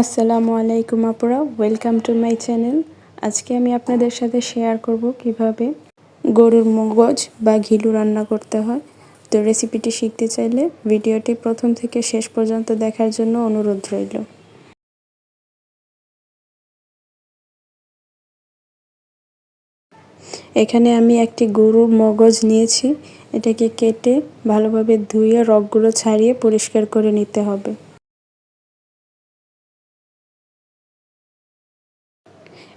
আসসালামু আলাইকুম আপুরা, ওয়েলকাম টু মাই চ্যানেল। আজকে আমি আপনাদের সাথে শেয়ার করব কীভাবে গরুর মগজ বা ঘিলু রান্না করতে হয়। তো রেসিপিটি শিখতে চাইলে ভিডিওটি প্রথম থেকে শেষ পর্যন্ত দেখার জন্য অনুরোধ রইল। এখানে আমি একটি গরুর মগজ নিয়েছি। এটাকে কেটে ভালোভাবে ধুয়ে রগগুলো ছাড়িয়ে পরিষ্কার করে নিতে হবে।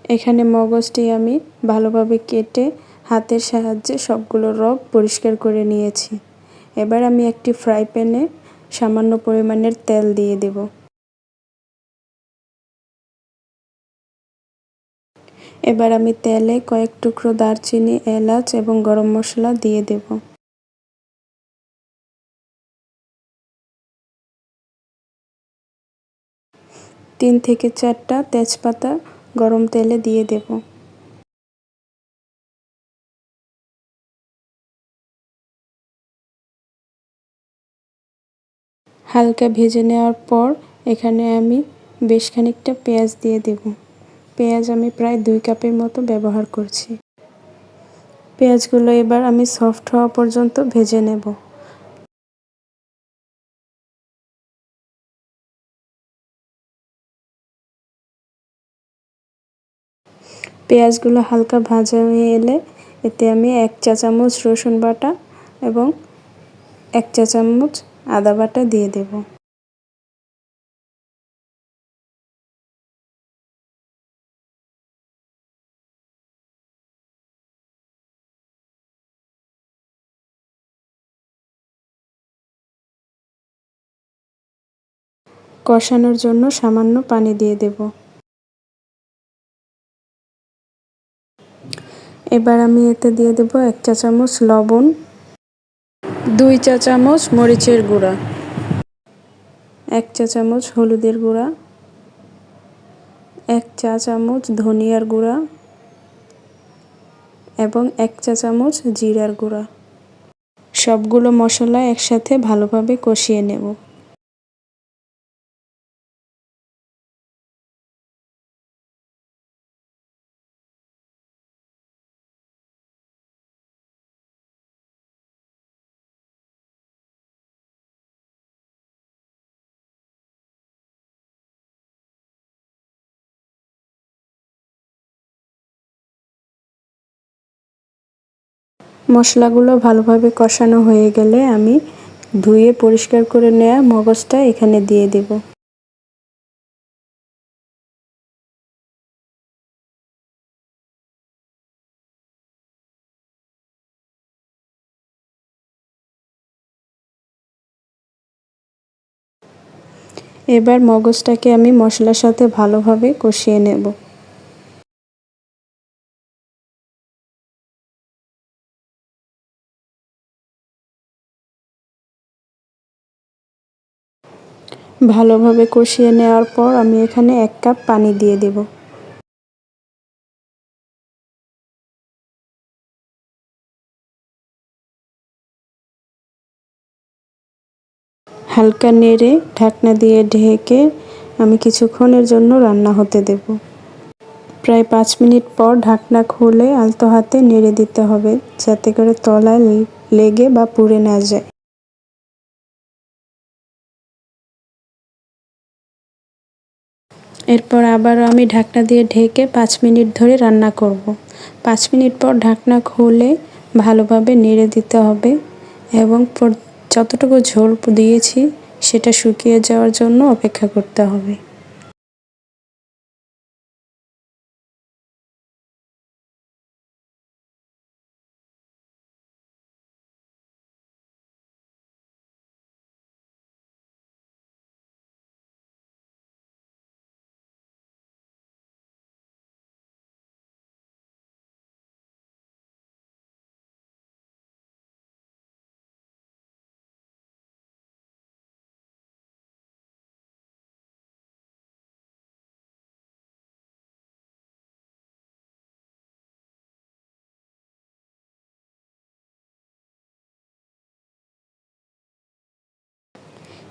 এখানে মগজটি আমি ভালোভাবে কেটে হাতের সাহায্যে সবগুলো রগ পরিষ্কার করে নিয়েছি। এবার আমি একটি ফ্রাই প্যানে সামান্য পরিমাণের তেল দিয়ে দেব। এবার আমি তেলে কয়েক টুকরো দারচিনি, এলাচ এবং গরম মশলা দিয়ে দেব। তিন থেকে চারটা তেজপাতা গরম তেলে দিয়ে দেব। হালকা ভেজে নেওয়ার পর এখানে আমি বেশ খানিকটা পেঁয়াজ দিয়ে দেব। পেঁয়াজ আমি প্রায় দুই কাপের মতো ব্যবহার করছি। পেঁয়াজগুলো এবার আমি সফট হওয়া পর্যন্ত ভেজে নেব। পেঁয়াজগুলো হালকা ভাজা হয়ে এলে এতে আমি এক চা চামচ রসুন বাটা এবং এক চা চামচ আদা বাটা দিয়ে দেব। কষানোর জন্য সামান্য পানি দিয়ে দেব। এবার আমি এতে দিয়ে দেব এক চা চামচ লবণ, দুই চা চামচ মরিচের গুঁড়া, এক চা চামচ হলুদের গুঁড়া, এক চা চামচ ধনিয়ার গুঁড়া এবং এক চা চামচ জিরার গুঁড়া। সবগুলো মশলা একসাথে ভালোভাবে কষিয়ে নেব। মশলাগুলো ভালোভাবে কষানো হয়ে গেলে আমি ধুয়ে পরিষ্কার করে নেওয়া মগজটা এখানে দিয়ে দেব। এবার মগজটাকে আমি মশলার সাথে ভালোভাবে কষিয়ে নেব। ভালোভাবে কষিয়ে নেওয়ার পর আমি এখানে এক কাপ পানি দিয়ে দেব। হালকা নেড়ে ঢাকনা দিয়ে ঢেকে আমি কিছুক্ষণের জন্য রান্না হতে দেব। প্রায় পাঁচ মিনিট পর ঢাকনা খুলে আলতো হাতে নেড়ে দিতে হবে, যাতে করে তলায় লেগে বা পুড়ে না যায়। এরপর আবারও আমি ঢাকনা দিয়ে ঢেকে পাঁচ মিনিট ধরে রান্না করব। পাঁচ মিনিট পর ঢাকনা খুলে ভালোভাবে নেড়ে দিতে হবে এবং যতটুকু ঝোল দিয়েছি সেটা শুকিয়ে যাওয়ার জন্য অপেক্ষা করতে হবে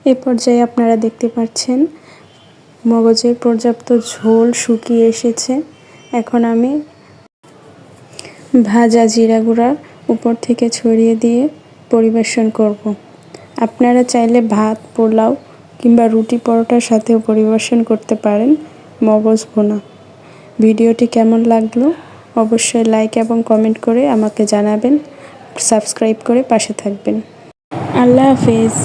এ পর্যায়ে আপনারা দেখতে পাচ্ছেন, মগজের পর্যাপ্ত ঝোল শুকিয়ে এসেছে। এখন আমি ভাজা জিরা গুঁড়া উপর থেকে ছড়িয়ে দিয়ে পরিবেশন করব। আপনারা চাইলে ভাত, পোলাও কিংবা রুটি পরোটার সাথেও পরিবেশন করতে পারেন মগজ ভুনা। ভিডিওটি কেমন লাগল অবশ্যই লাইক এবং কমেন্ট করে আমাকে জানাবেন, সাবস্ক্রাইব করে পাশে থাকবেন। আল্লাহ হাফিজ।